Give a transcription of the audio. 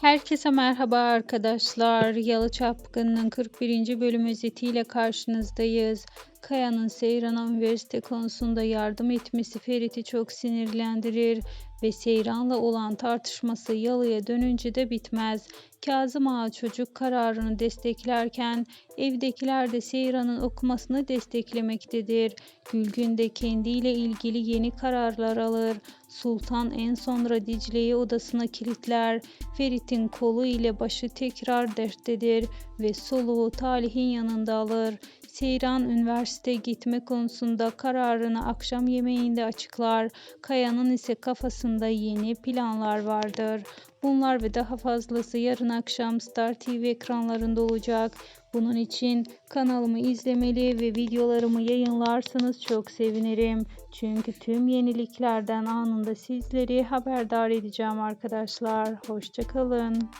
Herkese merhaba arkadaşlar. Yalı Çapkın'ın 41. bölüm özetiyle karşınızdayız. Kaya'nın Seyran'a üniversite konusunda yardım etmesi Ferit'i çok sinirlendirir ve Seyran'la olan tartışması Yalı'ya dönünce de bitmez. Kazım Ağa çocuk kararını desteklerken evdekiler de Seyran'ın okumasını desteklemektedir. Gülgün de kendiyle ilgili yeni kararlar alır. Sultan en sonra Dicle'yi odasına kilitler. Ferit'in kolu ile başı tekrar derttedir ve soluğu Talih'in yanında alır. Seyran üniversite gitme konusunda kararını akşam yemeğinde açıklar. Kaya'nın ise kafasında yeni planlar vardır. Bunlar ve daha fazlası yarın akşam Star TV ekranlarında olacak. Bunun için kanalımı izlemeli ve videolarımı yayınlarsanız çok sevinirim. Çünkü tüm yeniliklerden anında sizleri haberdar edeceğim arkadaşlar. Hoşçakalın.